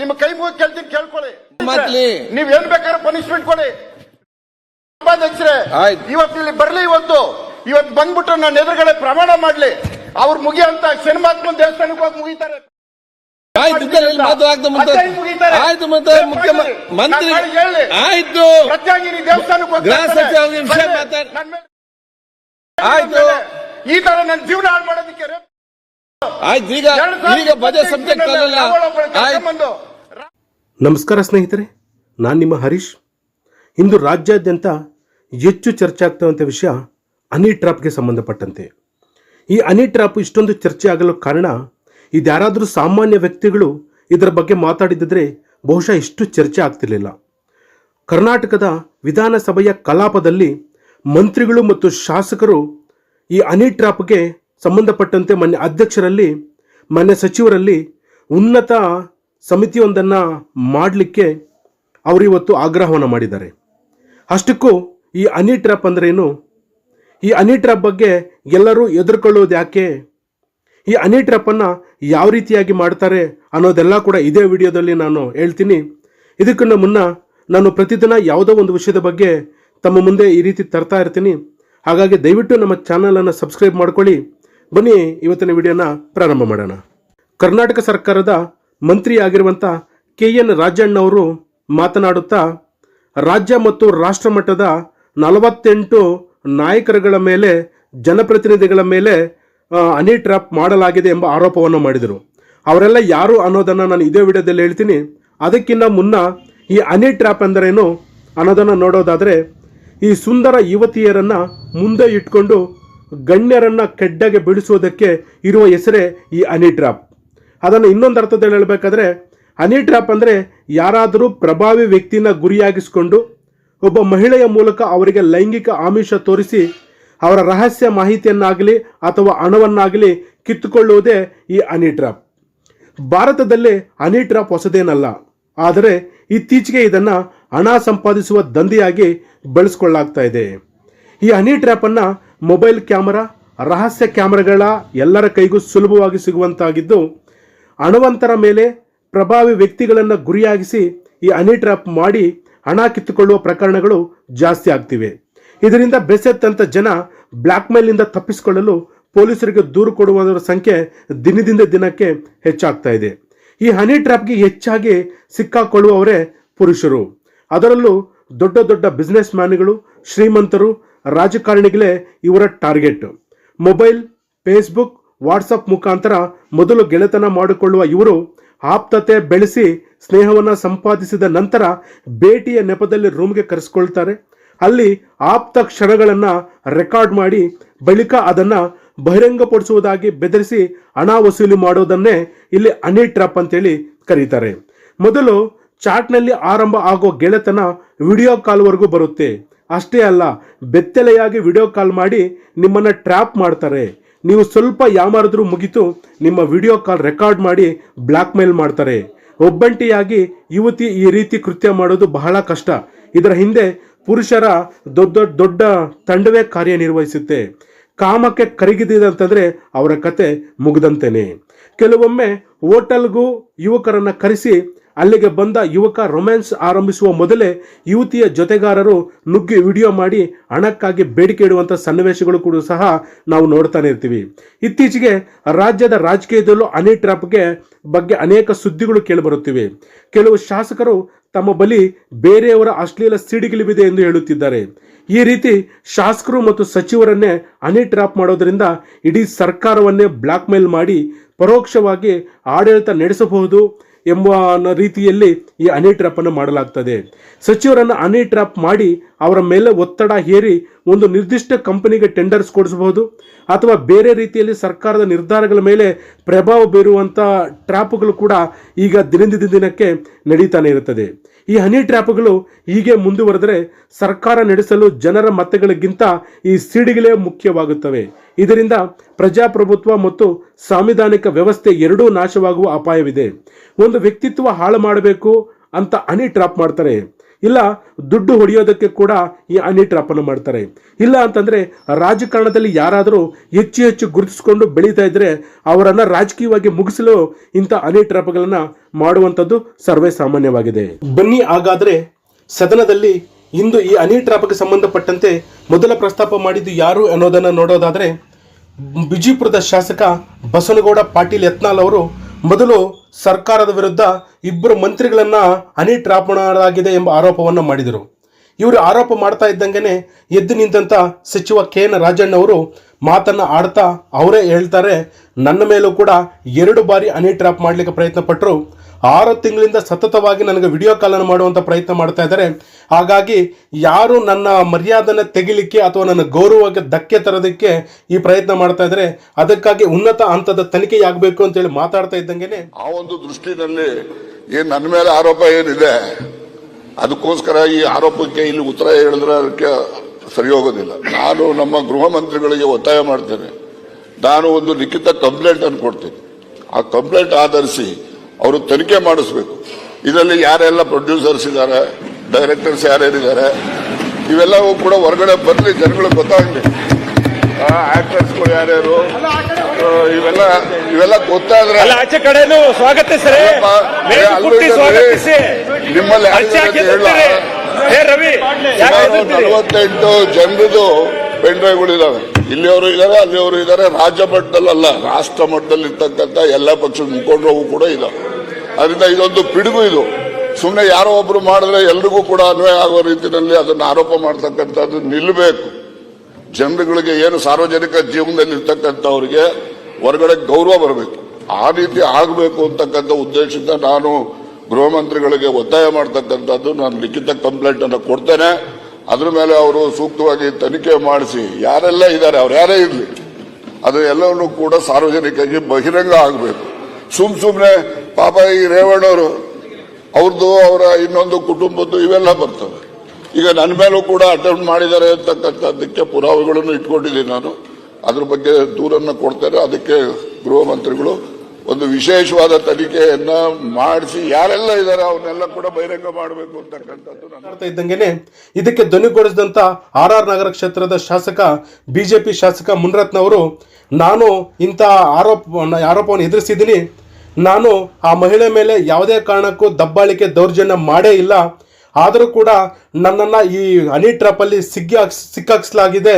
ನಿಮ್ಮ ಕೈ ಮುಗಿ ಕೇಳ್ತೀನಿ ಕೇಳ್ಕೊಳ್ಳಿ. ನೀವ್ ಏನ್ ಬೇಕಾದ್ರೆ ಪನಿಶ್ಮೆಂಟ್ ಕೊಡಿ. ಅಧ್ಯಕ್ಷರೇ ಆಯ್ತು. ಇವತ್ತು ಇಲ್ಲಿ ಬರ್ಲಿ ಇವತ್ತು. ಇವತ್ತು ಬಂದ್ಬಿಟ್ಟು ನನ್ನ ಎದುರುಗಡೆ ಪ್ರಮಾಣ ಮಾಡ್ಲಿ. ಅವ್ರು ಮುಗಿಯಂತ ಶನಿಮಾತ್ಮನ್ ದೇವಸ್ಥಾನಕ್ಕೆ ಹೋಗಿ ಮುಗಿತಾರೆ. ಆಯ್ತು ಮಾತು ಮುಂದೆ. ಆಯ್ತು ಮತ್ತೆ ಮುಖ್ಯಮಂತ್ರಿ ನಾನು. ಆಯ್ತು. ಗೃಹ. ಸಚಿವ ನನ್ ಆಯ್ತು. ಈ ತರ ನನ್ನ ಜೀವನ ಹಾಳು ಮಾಡೋದಕ್ಕೆ ಆಯ್ತು ಈಗ ಈಗ ಬಜೆಟ್ ಸಬ್ಜೆಕ್ಟ್ ಅಲ್ಲ ನಮಸ್ಕಾರ ಸ್ನೇಹಿತರೆ ನಾನು ನಿಮ್ಮ ಹರೀಶ್. ಇಂದು ರಾಜ್ಯಾದ್ಯಂತ ಹೆಚ್ಚು ಚರ್ಚೆ ಆಗ್ತಿರುವಂಥ ವಿಷಯ ಟ್ರಾಪ್ ಟ್ರಾಪ್ಗೆ ಸಂಬಂಧಪಟ್ಟಂತೆ. ಈ ಅನಿ ಟ್ರಾಪ್ ಇಷ್ಟೊಂದು ಚರ್ಚೆ ಆಗಲು ಕಾರಣ ಇದ್ಯಾರಾದರೂ ಸಾಮಾನ್ಯ ವ್ಯಕ್ತಿಗಳು ಇದರ ಬಗ್ಗೆ ಮಾತಾಡಿದ್ದರೆ ಬಹುಶಃ ಇಷ್ಟು ಚರ್ಚೆ ಆಗ್ತಿರಲಿಲ್ಲ. ಕರ್ನಾಟಕದ ವಿಧಾನಸಭೆಯ ಕಲಾಪದಲ್ಲಿ ಮಂತ್ರಿಗಳು ಮತ್ತು ಶಾಸಕರು ಈ ಹನಿ ಟ್ರಾಪ್ಗೆ ಸಂಬಂಧಪಟ್ಟಂತೆ ಮಾನ್ಯ ಅಧ್ಯಕ್ಷರಲ್ಲಿ, ಮಾನ್ಯ ಸಚಿವರಲ್ಲಿ ಉನ್ನತ ಸಮಿತಿಯೊಂದನ್ನು ಮಾಡಲಿಕ್ಕೆ ಅವರಿವತ್ತು ಆಗ್ರಹವನ್ನು ಮಾಡಿದ್ದಾರೆ. ಅಷ್ಟಕ್ಕೂ ಈ ಅನಿ ಟ್ರಾಪ್ ಅಂದ್ರೇನು ಈ ಅನಿ ಟ್ರಾಪ್ ಬಗ್ಗೆ ಎಲ್ಲರೂ ಎದುರುಕೊಳ್ಳೋದು ಯಾಕೆ? ಈ ಅನಿ ಟ್ರಾಪನ್ನು ಯಾವ ರೀತಿಯಾಗಿ ಮಾಡ್ತಾರೆ ಅನ್ನೋದೆಲ್ಲ ಕೂಡ ಇದೇ ವಿಡಿಯೋದಲ್ಲಿ ನಾನು ಹೇಳ್ತೀನಿ. ಇದಕ್ಕಿಂತ ಮುನ್ನ ನಾನು ಪ್ರತಿದಿನ ಯಾವುದೋ ಒಂದು ವಿಷಯದ ಬಗ್ಗೆ ತಮ್ಮ ಮುಂದೆ ಈ ರೀತಿ ತರ್ತಾ ಇರ್ತೀನಿ. ಹಾಗಾಗಿ ದಯವಿಟ್ಟು ನಮ್ಮ ಚಾನಲನ್ನು ಸಬ್ಸ್ಕ್ರೈಬ್ ಮಾಡ್ಕೊಳ್ಳಿ. ಬನ್ನಿ, ಇವತ್ತಿನ ವಿಡಿಯೋನ ಪ್ರಾರಂಭ ಮಾಡೋಣ. ಕರ್ನಾಟಕ ಸರ್ಕಾರದ ಮಂತ್ರಿಯಾಗಿರುವಂಥ ಕೆ ಎನ್ ರಾಜಣ್ಣ ಅವರು ಮಾತನಾಡುತ್ತಾ, ರಾಜ್ಯ ಮತ್ತು ರಾಷ್ಟ್ರ ಮಟ್ಟದ ನಲವತ್ತೆಂಟು ನಾಯಕರುಗಳ ಮೇಲೆ, ಜನಪ್ರತಿನಿಧಿಗಳ ಮೇಲೆ ಅನಿ ಟ್ರ್ಯಾಪ್ ಮಾಡಲಾಗಿದೆ ಎಂಬ ಆರೋಪವನ್ನು ಮಾಡಿದರು. ಅವರೆಲ್ಲ ಯಾರು ಅನ್ನೋದನ್ನು ನಾನು ಇದೇ ವಿಡಿಯೋದಲ್ಲಿ ಹೇಳ್ತೀನಿ. ಅದಕ್ಕಿಂತ ಮುನ್ನ ಈ ಹನಿ ಟ್ರ್ಯಾಪ್ ಅಂದರೇನು ಅನ್ನೋದನ್ನು ನೋಡೋದಾದರೆ, ಈ ಸುಂದರ ಯುವತಿಯರನ್ನು ಮುಂದೆ ಇಟ್ಕೊಂಡು ಗಣ್ಯರನ್ನು ಕೆಡ್ಡಗೆ ಬಿಡಿಸೋದಕ್ಕೆ ಇರುವ ಹೆಸರೇ ಈ ಅನಿ ಡ್ರಾಪ್. ಅದನ್ನು ಇನ್ನೊಂದು ಅರ್ಥದಲ್ಲಿ ಹೇಳಬೇಕಾದ್ರೆ ಅನಿ ಡ್ರಾಪ್ ಅಂದರೆ ಯಾರಾದರೂ ಪ್ರಭಾವಿ ವ್ಯಕ್ತಿನ ಗುರಿಯಾಗಿಸಿಕೊಂಡು ಒಬ್ಬ ಮಹಿಳೆಯ ಮೂಲಕ ಅವರಿಗೆ ಲೈಂಗಿಕ ಆಮಿಷ ತೋರಿಸಿ ಅವರ ರಹಸ್ಯ ಮಾಹಿತಿಯನ್ನಾಗಲಿ ಅಥವಾ ಹಣವನ್ನಾಗಲಿ ಕಿತ್ತುಕೊಳ್ಳುವುದೇ ಈ ಅನಿ ಡ್ರಾಪ್. ಭಾರತದಲ್ಲಿ ಅನಿ ಡ್ರಾಪ್ ಹೊಸದೇನಲ್ಲ. ಆದರೆ ಇತ್ತೀಚೆಗೆ ಇದನ್ನು ಹಣ ಸಂಪಾದಿಸುವ ದಂಧೆಯಾಗಿ ಬಳಸಿಕೊಳ್ಳಲಾಗ್ತಾ ಇದೆ. ಈ ಹನಿ ಟ್ರ್ಯಾಪನ್ನು ಮೊಬೈಲ್ ಕ್ಯಾಮರಾ, ರಹಸ್ಯ ಕ್ಯಾಮರಾಗಳ ಎಲ್ಲರ ಕೈಗೂ ಸುಲಭವಾಗಿ ಸಿಗುವಂತಾಗಿದ್ದು ಹಣವಂತರ ಮೇಲೆ ಪ್ರಭಾವಿ ವ್ಯಕ್ತಿಗಳನ್ನು ಗುರಿಯಾಗಿಸಿ ಈ ಹನಿ ಟ್ರ್ಯಾಪ್ ಮಾಡಿ ಹಣ ಕಿತ್ತುಕೊಳ್ಳುವ ಪ್ರಕರಣಗಳು ಜಾಸ್ತಿ ಆಗ್ತಿವೆ. ಇದರಿಂದ ಬೆಸೆತ್ತಂತ ಜನ ಬ್ಲ್ಯಾಕ್ ಮೇಲಿಂದ ತಪ್ಪಿಸಿಕೊಳ್ಳಲು ಪೊಲೀಸರಿಗೆ ದೂರು ಕೊಡುವವರ ಸಂಖ್ಯೆ ದಿನದಿಂದ ದಿನಕ್ಕೆ ಹೆಚ್ಚಾಗ್ತಾ ಇದೆ. ಈ ಹನಿ ಟ್ರ್ಯಾಪ್ಗೆ ಹೆಚ್ಚಾಗಿ ಸಿಕ್ಕಾಕೊಳ್ಳುವವರೇ ಪುರುಷರು. ಅದರಲ್ಲೂ ದೊಡ್ಡ ದೊಡ್ಡ ಬಿಸ್ನೆಸ್ ಮ್ಯಾನ್ಗಳು ಶ್ರೀಮಂತರು ರಾಜಕಾರಣಿಗಳೇ ಇವರ ಟಾರ್ಗೆಟ್. ಮೊಬೈಲ್, ಫೇಸ್ಬುಕ್ ವಾಟ್ಸಪ್ ಮುಖಾಂತರ ಮೊದಲು ಗೆಳೆತನ ಮಾಡಿಕೊಳ್ಳುವ ಇವರು ಆಪ್ತತೆ ಬೆಳೆಸಿ ಸ್ನೇಹವನ್ನು ಸಂಪಾದಿಸಿದ ನಂತರ ಭೇಟಿಯ ನೆಪದಲ್ಲಿ ರೂಮ್ಗೆ ಕರೆಸ್ಕೊಳ್ತಾರೆ. ಅಲ್ಲಿ ಆಪ್ತ ಕ್ಷಣಗಳನ್ನು ರೆಕಾರ್ಡ್ ಮಾಡಿ ಬಳಿಕ ಅದನ್ನು ಬಹಿರಂಗಪಡಿಸುವುದಾಗಿ ಬೆದರಿಸಿ ಹಣ ವಸೂಲಿ ಮಾಡೋದನ್ನೇ ಇಲ್ಲಿ ಅನಿ ಟ್ರಾಪ್ ಅಂತೇಳಿ ಕರೀತಾರೆ. ಮೊದಲು ಚಾಟ್ನಲ್ಲಿ ಆರಂಭ ಆಗೋ ಗೆಳೆತನ ವಿಡಿಯೋ ಕಾಲ್ವರೆಗೂ ಬರುತ್ತೆ. ಅಷ್ಟೇ ಅಲ್ಲ, ಬೆತ್ತಲೆಯಾಗಿ ವಿಡಿಯೋ ಕಾಲ್ ಮಾಡಿ ನಿಮ್ಮನ್ನು ಟ್ರ್ಯಾಪ್ ಮಾಡ್ತಾರೆ. ನೀವು ಸ್ವಲ್ಪ ಯಾಮಾರಿದ್ರೂ ಮುಗಿತು, ನಿಮ್ಮ ವಿಡಿಯೋ ಕಾಲ್ ರೆಕಾರ್ಡ್ ಮಾಡಿ ಬ್ಲ್ಯಾಕ್ ಮೇಲ್ ಮಾಡ್ತಾರೆ. ಒಬ್ಬಂಟಿಯಾಗಿ ಯುವತಿ ಈ ರೀತಿ ಕೃತ್ಯ ಮಾಡೋದು ಬಹಳ ಕಷ್ಟ. ಇದರ ಹಿಂದೆ ಪುರುಷರ ದೊಡ್ಡ ದೊಡ್ಡ ದೊಡ್ಡ ತಂಡವೇ ಕಾರ್ಯನಿರ್ವಹಿಸುತ್ತೆ. ಕಾಮಕ್ಕೆ ಕರಗಿದಿದೆ ಅಂತಂದರೆ ಅವರ ಕತೆ ಮುಗಿದಂತೆಯೇ ಕೆಲವೊಮ್ಮೆ ಹೋಟೆಲ್ಗೂ ಯುವಕರನ್ನು ಕರೆಸಿ ಅಲ್ಲಿಗೆ ಬಂದ ಯುವಕ ರೊಮ್ಯಾನ್ಸ್ ಆರಂಭಿಸುವ ಮೊದಲೇ ಯುವತಿಯ ಜೊತೆಗಾರರು ನುಗ್ಗಿ ವಿಡಿಯೋ ಮಾಡಿ ಹಣಕ್ಕಾಗಿ ಬೇಡಿಕೆ ಇಡುವಂಥ ಸನ್ನಿವೇಶಗಳು ಕೂಡ ಸಹ ನಾವು ನೋಡ್ತಾನೆ ಇರ್ತೀವಿ. ಇತ್ತೀಚೆಗೆ ರಾಜ್ಯದ ರಾಜಕೀಯದಲ್ಲೂ ಹನಿ ಟ್ರಾಪ್ಗೆ ಬಗ್ಗೆ ಅನೇಕ ಸುದ್ದಿಗಳು ಕೇಳಿಬರುತ್ತಿವೆ. ಕೆಲವು ಶಾಸಕರು ತಮ್ಮ ಬಳಿ ಬೇರೆಯವರ ಅಶ್ಲೀಲ ಸಿಡಿಗಿಲಿವಿದೆ ಎಂದು ಹೇಳುತ್ತಿದ್ದಾರೆ. ಈ ರೀತಿ ಶಾಸಕರು ಮತ್ತು ಸಚಿವರನ್ನೇ ಹನಿ ಟ್ರಾಪ್ ಮಾಡೋದರಿಂದ ಇಡೀ ಸರ್ಕಾರವನ್ನೇ ಬ್ಲ್ಯಾಕ್ ಮೇಲ್ ಮಾಡಿ ಪರೋಕ್ಷವಾಗಿ ಆಡಳಿತ ನಡೆಸಬಹುದು ಎಂಬ ರೀತಿಯಲ್ಲಿ ಈ ಹನಿ ಟ್ರಾಪ್ ಅನ್ನು ಮಾಡಲಾಗ್ತದೆ. ಸಚಿವರನ್ನು ಹನಿ ಟ್ರ್ಯಾಪ್ ಮಾಡಿ ಅವರ ಮೇಲೆ ಒತ್ತಡ ಹೇರಿ ಒಂದು ನಿರ್ದಿಷ್ಟ ಕಂಪನಿಗೆ ಟೆಂಡರ್ಸ್ ಕೊಡಿಸಬಹುದು ಅಥವಾ ಬೇರೆ ರೀತಿಯಲ್ಲಿ ಸರ್ಕಾರದ ನಿರ್ಧಾರಗಳ ಮೇಲೆ ಪ್ರಭಾವ ಬೀರುವಂಥ ಟ್ರ್ಯಾಪ್ಗಳು ಕೂಡ ಈಗ ದಿನದಿಂದ ದಿನಕ್ಕೆ ನಡೀತಾನೆ ಇರುತ್ತದೆ. ಈ ಹನಿ ಟ್ರ್ಯಾಪ್ಗಳು ಹೀಗೆ ಮುಂದುವರೆದರೆ ಸರ್ಕಾರ ನಡೆಸಲು ಜನರ ಮತಗಳಿಗಿಂತ ಈ ಸಿಡಿಗಳೇ ಮುಖ್ಯವಾಗುತ್ತವೆ. ಇದರಿಂದ ಪ್ರಜಾಪ್ರಭುತ್ವ ಮತ್ತು ಸಾಂವಿಧಾನಿಕ ವ್ಯವಸ್ಥೆ ಎರಡೂ ನಾಶವಾಗುವ ಅಪಾಯವಿದೆ. ಒಂದು ವ್ಯಕ್ತಿತ್ವ ಹಾಳು ಮಾಡಬೇಕು ಅಂತ ಹನಿ ಟ್ರಾಪ್ ಮಾಡ್ತಾರೆ. ಇಲ್ಲ ದುಡ್ಡು ಹೊಡೆಯೋದಕ್ಕೆ ಕೂಡ ಈ ಅನಿ ಟ್ರಾಪ್ ಅನ್ನು ಮಾಡ್ತಾರೆ. ಇಲ್ಲ ಅಂತಂದ್ರೆ ರಾಜಕಾರಣದಲ್ಲಿ ಯಾರಾದರೂ ಹೆಚ್ಚು ಹೆಚ್ಚು ಗುರುತಿಸಿಕೊಂಡು ಬೆಳೀತಾ ಇದ್ರೆ ಅವರನ್ನ ರಾಜಕೀಯವಾಗಿ ಮುಗಿಸಲು ಇಂಥ ಹನಿ ಟ್ರಾಪ್ಗಳನ್ನ ಮಾಡುವಂಥದ್ದು ಸರ್ವೇ ಸಾಮಾನ್ಯವಾಗಿದೆ. ಬನ್ನಿ ಹಾಗಾದ್ರೆ ಸದನದಲ್ಲಿ ಇಂದು ಈ ಅನಿ ಟ್ರಾಪ್ಗೆ ಸಂಬಂಧಪಟ್ಟಂತೆ ಮೊದಲ ಪ್ರಸ್ತಾಪ ಮಾಡಿದ್ದು ಯಾರು ಅನ್ನೋದನ್ನ ನೋಡೋದಾದ್ರೆ ಬಿಜಿಪುರದ ಶಾಸಕ ಬಸನಗೌಡ ಪಾಟೀಲ್ ಯತ್ನಾಲ್ ಅವರು ಮೊದಲು ಸರ್ಕಾರದ ವಿರುದ್ಧ ಇಬ್ಬರು ಮಂತ್ರಿಗಳನ್ನು ಹನಿ ಮಾಡಲಾಗಿದೆ ಎಂಬ ಆರೋಪವನ್ನು ಮಾಡಿದರು. ಇವರು ಆರೋಪ ಮಾಡ್ತಾ ಇದ್ದಂಗೆನೆ ಎದ್ದು ನಿಂತ ಸಚಿವ ಕೆ ಎನ್ ರಾಜಣ್ಣ ಅವರು ಮಾತನ್ನು ಆಡ್ತಾ ಅವರೇ ಹೇಳ್ತಾರೆ, ನನ್ನ ಮೇಲೂ ಕೂಡ ಎರಡು ಬಾರಿ ಹನಿ ಟ್ರಾಪ್ ಮಾಡಲಿಕ್ಕೆ ಪ್ರಯತ್ನ ಪಟ್ಟರು ಆರು ತಿಂಗಳಿಂದ ಸತತವಾಗಿ ನನಗೆ ವಿಡಿಯೋ ಕಾಲನ್ನು ಮಾಡುವಂಥ ಪ್ರಯತ್ನ ಮಾಡ್ತಾ ಇದ್ದಾರೆ. ಹಾಗಾಗಿ ಯಾರು ನನ್ನ ಮರ್ಯಾದೆನ ತೆಗಿಲಿಕ್ಕೆ ಅಥವಾ ನನ್ನ ಗೌರವಕ್ಕೆ ಧಕ್ಕೆ ತರೋದಕ್ಕೆ ಈ ಪ್ರಯತ್ನ ಮಾಡ್ತಾ ಇದ್ದಾರೆ. ಅದಕ್ಕಾಗಿ ಉನ್ನತ ಹಂತದ ತನಿಖೆ ಆಗಬೇಕು ಅಂತೇಳಿ ಮಾತಾಡ್ತಾ ಇದ್ದಂಗೆ ಆ ಒಂದು ದೃಷ್ಟಿನಲ್ಲಿ ಏನು ನನ್ನ ಮೇಲೆ ಆರೋಪ ಏನಿದೆ, ಅದಕ್ಕೋಸ್ಕರ ಈ ಆರೋಪಕ್ಕೆ ಇಲ್ಲಿ ಉತ್ತರ ಹೇಳಿದ್ರೆ ಅದಕ್ಕೆ ಸರಿ ಹೋಗೋದಿಲ್ಲ ನಾನು ನಮ್ಮ ಗೃಹ ಮಂತ್ರಿಗಳಿಗೆ ಒತ್ತಾಯ ಮಾಡ್ತೇನೆ. ನಾನು ಒಂದು ಲಿಖಿತ ಕಂಪ್ಲೇಂಟ್ ಅನ್ನು ಕೊಡ್ತೀನಿ. ಆ ಕಂಪ್ಲೇಂಟ್ ಆಧರಿಸಿ ಅವರು ತನಿಖೆ ಮಾಡಿಸ್ಬೇಕು. ಇದರಲ್ಲಿ ಯಾರೆಲ್ಲ ಪ್ರೊಡ್ಯೂಸರ್ಸ್ ಇದ್ದಾರೆ ಡೈರೆಕ್ಟರ್ಸ್ ಯಾರ್ಯಾರಿದ್ದಾರೆ ಇವೆಲ್ಲವೂ ಕೂಡ ಹೊರಗಡೆ ಬರಲಿ ಜನಗಳಿಗೆ ಗೊತ್ತಾಗಲಿ. ಆಕ್ಟರ್ಸ್ಗಳು ಯಾರ್ಯಾರು ಇವೆಲ್ಲ ಇವೆಲ್ಲ ಗೊತ್ತಾದ್ರೆ ಅಲ್ಲ ಆಚೆ ಕಡೆನು ಸ್ವಾಗತಿಸ್ರಿ ಅಲ್ಲೂ. ನಿಮ್ಮಲ್ಲಿ ರವಿ? ನಲವತ್ತೆಂಟು ಜನರದು ಪೆನ್ ಡ್ರೈವ್ಗಳು ಇದಾವೆ ಇಲ್ಲಿಯವರು ಇದ್ದಾರೆ ಅಲ್ಲಿಯವರು ಇದ್ದಾರೆ. ರಾಜ್ಯ ಮಟ್ಟದಲ್ಲಲ್ಲ ರಾಷ್ಟ್ರ ಮಟ್ಟದಲ್ಲಿ ಇರ್ತಕ್ಕಂಥ ಎಲ್ಲ ಪಕ್ಷದ ಮುಖಂಡರು ಕೂಡ ಇದಾವೆ. ಅದರಿಂದ ಇದೊಂದು ಪಿಡುಗು ಇದು. ಸುಮ್ಮನೆ ಯಾರೋ ಒಬ್ರು ಮಾಡಿದ್ರೆ ಎಲ್ರಿಗೂ ಕೂಡ ಅನ್ವಯ ಆಗೋ ರೀತಿಯಲ್ಲಿ ಅದನ್ನು ಆರೋಪ ಮಾಡ್ತಕ್ಕಂಥದ್ದು ನಿಲ್ಲಬೇಕು ಜನರುಗಳಿಗೆ ಏನು ಸಾರ್ವಜನಿಕ ಜೀವನದಲ್ಲಿ ಇರ್ತಕ್ಕಂಥವ್ರಿಗೆ ಹೊರಗಡೆ ಗೌರವ ಬರಬೇಕು. ಆ ರೀತಿ ಆಗಬೇಕು ಅಂತಕ್ಕಂಥ ಉದ್ದೇಶದಿಂದ ನಾನು ಗೃಹ ಮಂತ್ರಿಗಳಿಗೆ ಒತ್ತಾಯ ಮಾಡ್ತಕ್ಕಂಥದ್ದು. ನಾನು ಲಿಖಿತ ಕಂಪ್ಲೇಂಟ್ ಅನ್ನು ಕೊಡ್ತೇನೆ. ಅದ್ರ ಮೇಲೆ ಅವರು ಸೂಕ್ತವಾಗಿ ತನಿಖೆ ಮಾಡಿಸಿ. ಯಾರೆಲ್ಲ ಇದ್ದಾರೆ, ಅವ್ರು ಯಾರೇ ಇರಲಿ, ಅದು ಎಲ್ಲವನ್ನೂ ಕೂಡ ಸಾರ್ವಜನಿಕವಾಗಿ ಬಹಿರಂಗ ಆಗಬೇಕು. ಸುಮ್ ಸುಮ್ಮನೆ ಪಾಪ ಈ ರೇವಣ್ಣವರು ಅವ್ರದ್ದು ಅವರ ಇನ್ನೊಂದು ಕುಟುಂಬದ್ದು ಇವೆಲ್ಲ ಬರ್ತವೆ. ಈಗ ನನ್ನ ಮೇಲೂ ಕೂಡ ಅಟೆಂಪ್ಟ್ ಮಾಡಿದ್ದಾರೆ ಅಂತಕ್ಕಂಥದ್ದಕ್ಕೆ ಪುರಾವೆಗಳನ್ನು ಇಟ್ಕೊಂಡಿದ್ದೀನಿ ನಾನು. ಅದ್ರ ಬಗ್ಗೆ ದೂರನ್ನು ಕೊಡ್ತಾರೆ ಅದಕ್ಕೆ ಗೃಹ ಮಂತ್ರಿಗಳು ಒಂದು ವಿಶೇಷವಾದ ತನಿಖೆಯನ್ನ ಮಾಡಿಸಿ, ಯಾರೆಲ್ಲ ಇದ್ದಾರೆ ಅವನ್ನೆಲ್ಲ ಕೂಡ ಬಹಿರಂಗ ಮಾಡಬೇಕು ಅಂತಕ್ಕಂಥದ್ದು ಇದ್ದಂಗೆನೆ ಇದಕ್ಕೆ ಧ್ವನಿಗೊಳಿಸಿದಂತ ಆರ್ ಆರ್ ನಗರ ಕ್ಷೇತ್ರದ ಶಾಸಕ, ಬಿಜೆಪಿ ಶಾಸಕ ಮುನ್ರತ್ನ ಅವರು ನಾನು ಇಂಥ ಆರೋಪ, ಆರೋಪವನ್ನು ಎದುರಿಸಿದ್ದೀನಿ. ನಾನು ಆ ಮಹಿಳೆ ಮೇಲೆ ಯಾವುದೇ ಕಾರಣಕ್ಕೂ ದಬ್ಬಾಳಿಕೆ ದೌರ್ಜನ್ಯ ಮಾಡೇ ಇಲ್ಲ. ಆದರೂ ಕೂಡ ನನ್ನನ್ನು ಈ ಹನಿ ಟ್ರಾಪಲ್ಲಿ ಸಿಕ್ಕಾಕ್ಸಲಾಗಿದೆ.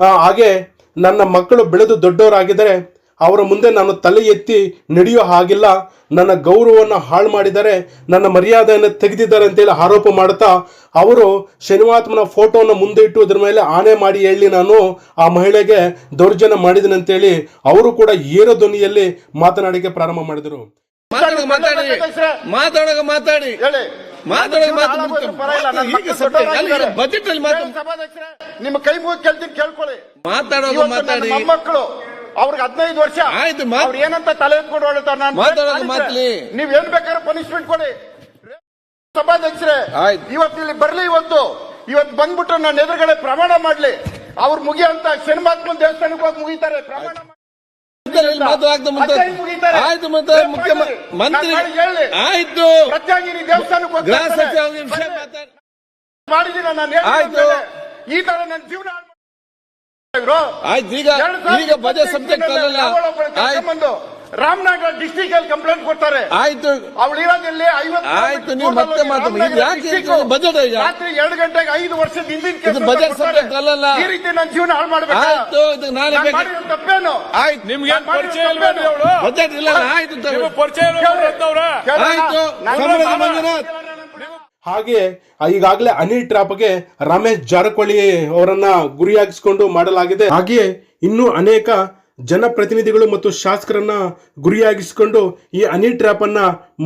ಆ, ಹಾಗೆ ನನ್ನ ಮಕ್ಕಳು ಬೆಳೆದು ದೊಡ್ಡವರಾಗಿದ್ದರೆ ಅವರ ಮುಂದೆ ನಾನು ತಲೆ ಎತ್ತಿ ನಡೆಯೋ ಹಾಗಿಲ್ಲ. ನನ್ನ ಗೌರವವನ್ನು ಹಾಳು ಮಾಡಿದ್ದಾರೆ ನನ್ನ ಮರ್ಯಾದೆಯನ್ನು ತೆಗೆದಿದ್ದಾರೆ ಅಂತೇಳಿ ಆರೋಪ ಮಾಡ್ತಾ ಅವರು ಶನಿವಾತ್ಮನ ಫೋಟೋನ ಮುಂದೆ ಇಟ್ಟು ಅದ್ರ ಮೇಲೆ ಆನೆ ಮಾಡಿ ಹೇಳಿ ನಾನು ಆ ಮಹಿಳೆಗೆ ದೌರ್ಜನ್ಯ ಮಾಡಿದ್ದೀನಿ ಅಂತೇಳಿ ಅವರು ಕೂಡ ಏರೋ ಧ್ವನಿಯಲ್ಲಿ ಮಾತನಾಡಿಕೆ ಪ್ರಾರಂಭ ಮಾಡಿದರು. ಮಾತಾಡೋಕೆ ಮಾತಾಡಿ. ಮಾತಾಡಿ. ನಿಮ್ಮ ಕೈ ಮುಗಿ ಕೇಳ್ತೀನಿ ಕೇಳ್ಕೊಳ್ಳಿ. ಮಾತಾಡೋದು ಮಾತಾಡಿ. ಮೊಮ್ಮಕ್ಕಳು ಅವ್ರಿಗೆ ಹದಿನೈದು ವರ್ಷ ಆಯ್ತು, ಮಾತ್- ಅವ್ರು ಏನಂತ ತಲೆ ಎತ್ಕೊಂಡು ಹೊರಡ್ತಾರೆ ನಾನು ಮಾತಾಡೋದು ಮಾತ್ಲಿ. ನೀವ್ ಏನ್ ಬೇಕಾದ್ರೆ ಪನಿಷ್ಮೆಂಟ್ ಕೊಡಿ ಸಭಾಧ್ಯಕ್ಷರೇ ಆಯ್ತು. ಇವತ್ತು ಇಲ್ಲಿ ಬರ್ಲಿ ಇವತ್ತು ಇವತ್ತು ಬಂದ್ಬಿಟ್ಟು ನನ್ನ ಎದುರುಗಡೆ ಪ್ರಮಾಣ ಮಾಡ್ಲಿ ಅವ್ರು ಮುಗಿಯಂತ ಶನಿಮಾತ್ಮನ್ ದೇವಸ್ಥಾನಕ್ಕೆ ಹೋಗಿ ಮುಗಿತಾರೆ ಪ್ರಮಾಣ ಮಾಡಿ. ಮುಂದೆ ಮುಗಿತಾರೆ. ಆಯ್ತು ಮತ್ತೆ ರೇಪ್ ಮುಖ್ಯ ಮಾಡಿ. ಮಂತ್ರಿ ನಾನು ಹೇಳಿ. ಆಯ್ತು ದೇವಸ್ಥಾನಕ್ಕೆ ಹೋಗಿ ಗ್ರಾಸ್ ಬರ್ತಾರೆ. ಹಚ್ಚಿ ಅವ್ರಿಗೆ ವಿಷಯ ಮಾತಾಡಿ ಮಾಡಿದೀನಿ ನಾನು ಹೇಳಿದ ಆಯ್ತು. ಮೇಲೆ. ಈ ತರ ನನ್ನ ಜೀವನ ಹಾಳ್ ಈಗ ಬಜೆಟ್ ಸಬ್ಜೆಕ್ಟ್ ಅಲ್ಲಲ್ಲ ರಾಮನಗರ ಡಿಸ್ಟಿಕ್ ಅಲ್ಲಿ ಕಂಪ್ಲೇಂಟ್ ಕೊಡ್ತಾರೆ. ಆಯ್ತು. ಅವಳು ಇರೋದಲ್ಲಿ ಐವತ್ತು ಆಯ್ತು, ನೀವು ಮತ್ತೆ ಮಾತು- ಇದು ಯಾಕೆ ಇದು budget ಈಗ? ರಾತ್ರಿ ಎರಡು ಗಂಟೆಗೆ ಐದು ವರ್ಷದ ಹಿಂದಿನ ಬಜೆಟ್ subject ಅಲ್ಲಲ್ಲ. ಈ ರೀತಿ ನನ್ನ ಜೀವನ ಹಾಳು ಮಾಡಬೇಕು? ಬೇಕು. ತಪ್ಪೇನು? ಆಯ್ತು. ನಿಮ್ಗೆ ನಾನ್ ಪರಿಚಯ? ಬಜೆಟ್ ಇಲ್ಲ ಆಯ್ತು ಪರಿಚಯ. ಆಯ್ತು ನಾನು ಸಮರದ ನಾನು- ಮಂಜುನಾಥ್ ಹಾಗೆ ಈಗಾಗಲೇ ಅನಿಲ್ ಟ್ರಾಪ್ಗೆ ರಮೇಶ್ ಜಾರಕಿಹೊಳಿ ಅವರನ್ನ ಗುರಿಯಾಗಿಸಿಕೊಂಡು ಮಾಡಲಾಗಿದೆ. ಹಾಗೆಯೇ ಇನ್ನೂ ಅನೇಕ ಜನಪ್ರತಿನಿಧಿಗಳು ಮತ್ತು ಶಾಸಕರನ್ನ ಗುರಿಯಾಗಿಸಿಕೊಂಡು ಈ ಅನಿ ಟ್ರ್ಯಾಪ್ ಅನ್ನ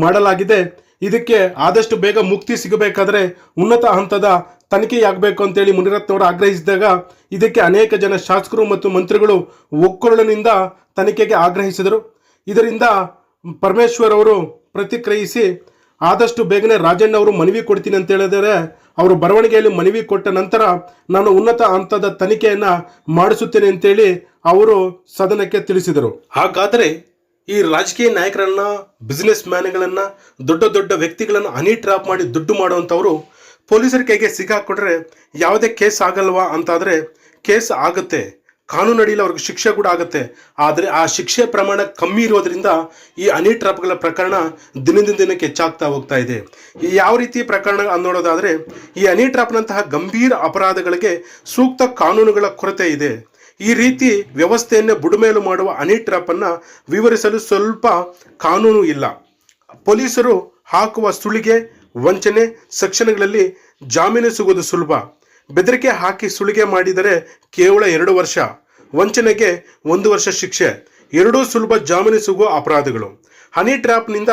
ಮಾಡಲಾಗಿದೆ. ಇದಕ್ಕೆ ಆದಷ್ಟು ಬೇಗ ಮುಕ್ತಿ ಸಿಗಬೇಕಾದ್ರೆ ಉನ್ನತ ಹಂತದ ತನಿಖೆಯಾಗಬೇಕು ಅಂತೇಳಿ ಮುನಿರತ್ನವರು ಆಗ್ರಹಿಸಿದಾಗ ಇದಕ್ಕೆ ಅನೇಕ ಜನ ಶಾಸಕರು ಮತ್ತು ಮಂತ್ರಿಗಳು ಒಕ್ಕೊರಳಿನಿಂದ ತನಿಖೆಗೆ ಆಗ್ರಹಿಸಿದರು. ಇದರಿಂದ ಪರಮೇಶ್ವರ್ ಅವರು ಪ್ರತಿಕ್ರಿಯಿಸಿ ಆದಷ್ಟು ಬೇಗನೆ ರಾಜಣ್ಣ ಅವರು ಮನವಿ ಕೊಡ್ತೀನಿ ಅಂತ ಹೇಳಿದರೆ ಅವರು ಬರವಣಿಗೆಯಲ್ಲಿ ಮನವಿ ಕೊಟ್ಟ ನಂತರ ನಾನು ಉನ್ನತ ಹಂತದ ತನಿಖೆಯನ್ನು ಮಾಡಿಸುತ್ತೇನೆ ಅಂತೇಳಿ ಅವರು ಸದನಕ್ಕೆ ತಿಳಿಸಿದರು. ಹಾಗಾದರೆ ಈ ರಾಜಕೀಯ ನಾಯಕರನ್ನ ಬಿಸ್ನೆಸ್ ಮ್ಯಾನ್ಗಳನ್ನು ದೊಡ್ಡ ದೊಡ್ಡ ವ್ಯಕ್ತಿಗಳನ್ನು ಹನಿ ಟ್ರಾಪ್ ಮಾಡಿ ದುಡ್ಡು ಮಾಡುವಂಥವರು ಪೊಲೀಸರ ಕೈಗೆ ಸಿಗಾಕೊಟ್ರೆ ಯಾವುದೇ ಕೇಸ್ ಆಗಲ್ವಾ ಅಂತಾದರೆ ಕೇಸ್ ಆಗುತ್ತೆ. ಕಾನೂನು ಅಡಿಯಲ್ಲಿ ಅವ್ರಿಗೆ ಶಿಕ್ಷೆ ಕೂಡ ಆಗುತ್ತೆ. ಆದರೆ ಆ ಶಿಕ್ಷೆ ಪ್ರಮಾಣ ಕಮ್ಮಿ ಇರೋದ್ರಿಂದ ಈ ಅನಿ ಟ್ರಾಪ್ಗಳ ಪ್ರಕರಣ ದಿನದಿಂದ ದಿನಕ್ಕೆ ಹೆಚ್ಚಾಗ್ತಾ ಹೋಗ್ತಾ ಇದೆ. ಈ ಯಾವ ರೀತಿ ಪ್ರಕರಣ ನೋಡೋದಾದರೆ, ಈ ಅನಿ ಟ್ರಾಪ್ನಂತಹ ಗಂಭೀರ ಅಪರಾಧಗಳಿಗೆ ಸೂಕ್ತ ಕಾನೂನುಗಳ ಕೊರತೆ ಇದೆ. ಈ ರೀತಿ ವ್ಯವಸ್ಥೆಯನ್ನೇ ಬುಡಮೇಲು ಮಾಡುವ ಅನಿ ಟ್ರಾಪನ್ನು ವಿವರಿಸಲು ಸ್ವಲ್ಪ ಕಾನೂನು ಇಲ್ಲ. ಪೊಲೀಸರು ಹಾಕುವ ಸುಳಿಗೆ, ವಂಚನೆ, ಸೆಕ್ಷನ್ಗಳಲ್ಲಿ ಜಾಮೀನು ಸಿಗೋದು ಸುಲಭ. ಬೆದರಿಕೆ ಹಾಕಿ ಸುಳಿಗೆ ಮಾಡಿದರೆ ಕೇವಲ ಎರಡು ವರ್ಷ, ವಂಚನೆಗೆ ಒಂದು ವರ್ಷ ಶಿಕ್ಷೆ, ಎರಡೂ ಸುಲಭ ಜಾಮೀನು ಸಿಗುವ ಅಪರಾಧಗಳು. ಹನಿ ಟ್ರ್ಯಾಪ್ನಿಂದ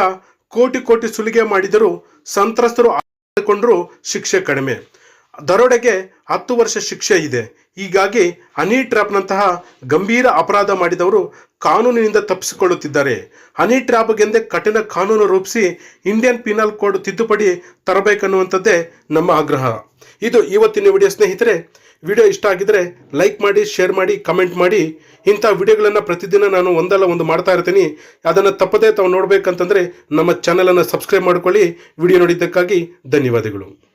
ಕೋಟಿ ಕೋಟಿ ಸುಲಿಗೆ ಮಾಡಿದರೂ ಸಂತ್ರಸ್ತರು ಆಡಿಕೊಂಡ್ರೂ ಶಿಕ್ಷೆ ಕಡಿಮೆ. ದರೋಡೆಗೆ ಹತ್ತು ವರ್ಷ ಶಿಕ್ಷೆ ಇದೆ. ಹೀಗಾಗಿ ಹನಿ ಟ್ರ್ಯಾಪ್ನಂತಹ ಗಂಭೀರ ಅಪರಾಧ ಮಾಡಿದವರು ಕಾನೂನಿನಿಂದ ತಪ್ಪಿಸಿಕೊಳ್ಳುತ್ತಿದ್ದಾರೆ. ಹನಿ ಟ್ರ್ಯಾಪ್ಗೆಂದೇ ಕಠಿಣ ಕಾನೂನು ರೂಪಿಸಿ ಇಂಡಿಯನ್ ಪಿನಲ್ ಕೋಡ್ ತಿದ್ದುಪಡಿ ತರಬೇಕನ್ನುವಂಥದ್ದೇ ನಮ್ಮ ಆಗ್ರಹ. ಇದು ಇವತ್ತಿನ ವಿಡಿಯೋ ಸ್ನೇಹಿತರೆ. ವಿಡಿಯೋ ಇಷ್ಟ ಆಗಿದ್ರೆ ಲೈಕ್ ಮಾಡಿ, ಶೇರ್ ಮಾಡಿ, ಕಮೆಂಟ್ ಮಾಡಿ. ಇಂಥ ವಿಡಿಯೋಗಳನ್ನು ಪ್ರತಿದಿನ ನಾನು ಒಂದಲ್ಲ ಒಂದು ಮಾಡ್ತಾ ಇರ್ತೀನಿ. ಅದನ್ನು ತಪ್ಪದೇ ತಾವು ನೋಡಬೇಕಂತಂದರೆ ನಮ್ಮ ಚಾನಲನ್ನು ಸಬ್ಸ್ಕ್ರೈಬ್ ಮಾಡ್ಕೊಳ್ಳಿ. ವಿಡಿಯೋ ನೋಡಿದ್ದಕ್ಕಾಗಿ ಧನ್ಯವಾದಗಳು.